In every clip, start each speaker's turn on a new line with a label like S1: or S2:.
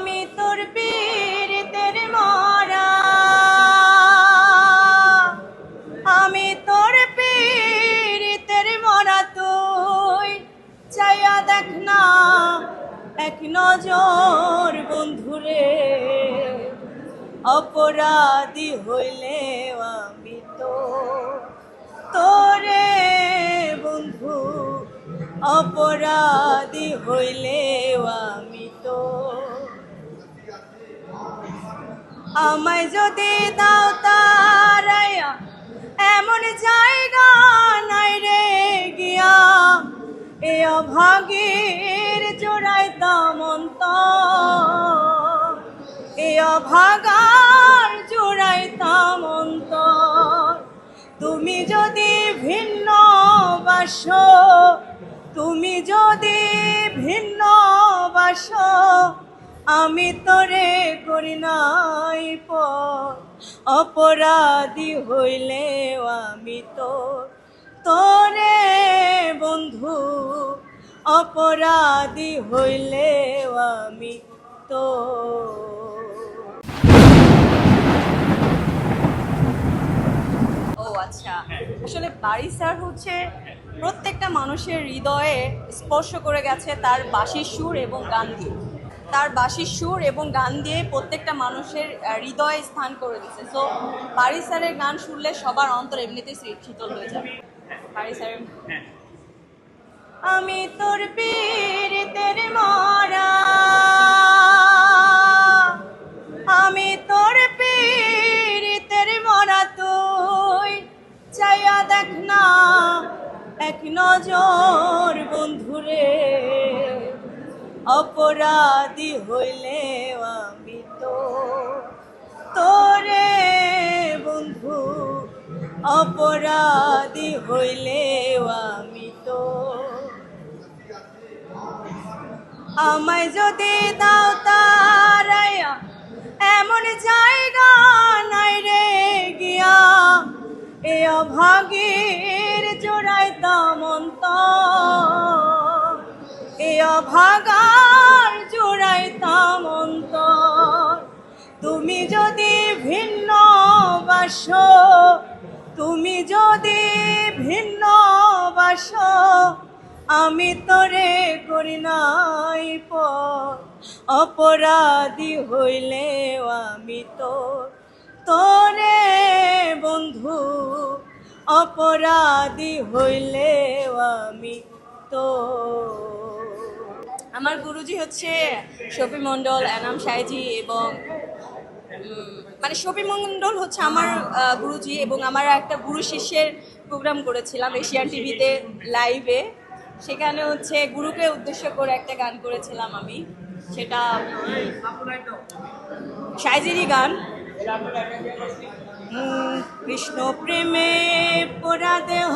S1: আমি তোর পীড়িতের মরা। আমি তোর পীড়িতের মরা তুই। চাইয়া দেখ না, এক নজর বন্ধুরে। অপরাধী হইলে আমি তো তোরে বন্ধু। অপরাধী হইলে আমি তো আমায় যদি দাও তারাইয়া এমন জায়গা নাই রে গিয়া। এ অভাগীর জোড়াই দামন্ত এ অভাগার জোড়াই দামন্ত তুমি যদি ভিন্ন বাস, তুমি যদি ভিন্ন বাস আমি তোরে করি নাই পর অপরাধী হইলেও আমি তো তোরে বন্ধু। অপরাধী হইলেও আমি তো ও আচ্ছা। আসলে বাড়ি স্যার হচ্ছে প্রত্যেকটা মানুষের হৃদয়ে স্পর্শ করে গেছে তার বাঁশির সুর এবং গান দিয়ে। তার বাসির সুর এবং গান দিয়ে প্রত্যেকটা মানুষের হৃদয়ে স্থান করে দিচ্ছে সো বাড়ি স্যারের গান শুনলে সবার অন্তর এমনিতেই শীতল হয়ে যাবে স্যারের আমি তোর পীর তের মরা অপরাধী হইলে আমি তো তোরে বন্ধু। অপরাধী হইলে আমি তো আমায় যদি দাও তারাইয়া এমন জায়গা নাই রে গিয়া। এ অভাগীর জোড়াই দামন্ত এ অভাগার জোড়াই দামন্ত তুমি যদি ভিন্ন বাস, তুমি যদি ভিন্ন বাস, আমি তোরে করি নাই পর অপরাধী হইলেও আমি তো তোরে বন্ধু, অপরাধী হইলেও আমি তো আমার গুরুজি হচ্ছে শফি মণ্ডল, এনাম সাইজি এবং মানে শফি মণ্ডল হচ্ছে আমার গুরুজি এবং আমার একটা গুরু শিষ্যের প্রোগ্রাম করেছিলাম এশিয়ান টিভিতে লাইভে সেখানে হচ্ছে গুরুকে উদ্দেশ্য করে একটা গান করেছিলাম আমি। সেটা সাইজিরই গান। কৃষ্ণ প্রেমে পোড়া দেহ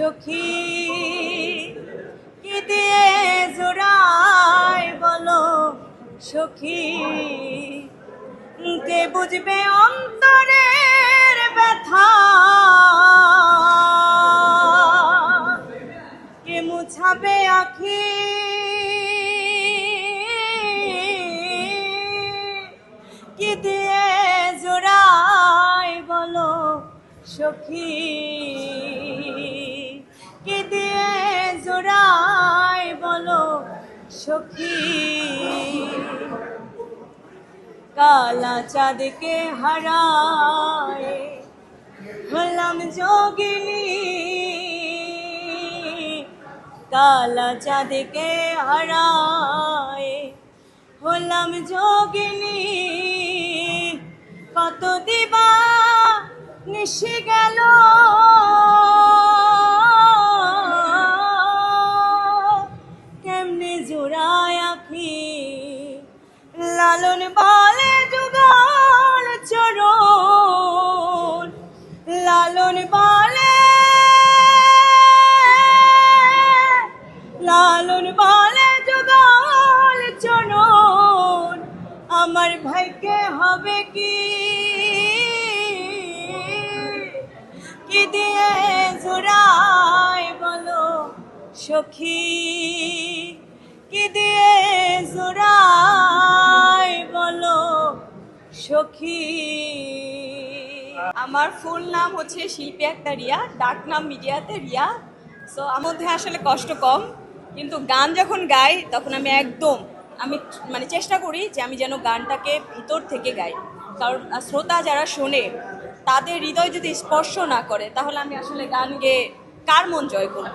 S1: সখী, কি দিয়ে জোড়াই বলো সখী? কে বুঝবে অন্তরের ব্যথা? কে মুছাবে আখি? কি দিয়ে জোড়াই বলো সখী? কি দিয়ে জোড়াই বলো, সখী। কালা চাঁদকে হারায় হলাম যোগিনী। কালা চাঁদকে হারায় হলাম যোগিনী। কত দিবা নিশি গেল। আমার ভাইকে হবে কি? কি দিয়ে জোড়াই বলো সখী? কি দিয়ে জোড়াই বলো সখী? আমার ফুল নাম হচ্ছে শিল্পী একটা রিয়া ডাক নাম মিডিয়াতে রিয়া। সো আমার মধ্যে আসলে কষ্ট কম, কিন্তু গান যখন গাই, তখন আমি একদম আমি মানে চেষ্টা করি যে আমি যেন গানটাকে ভিতর থেকে গাই। কারণ শ্রোতা যারা শোনে, তাদের হৃদয় যদি স্পর্শ না করে, তাহলে আমি আসলে গান গেয়ে কার মন জয় করব?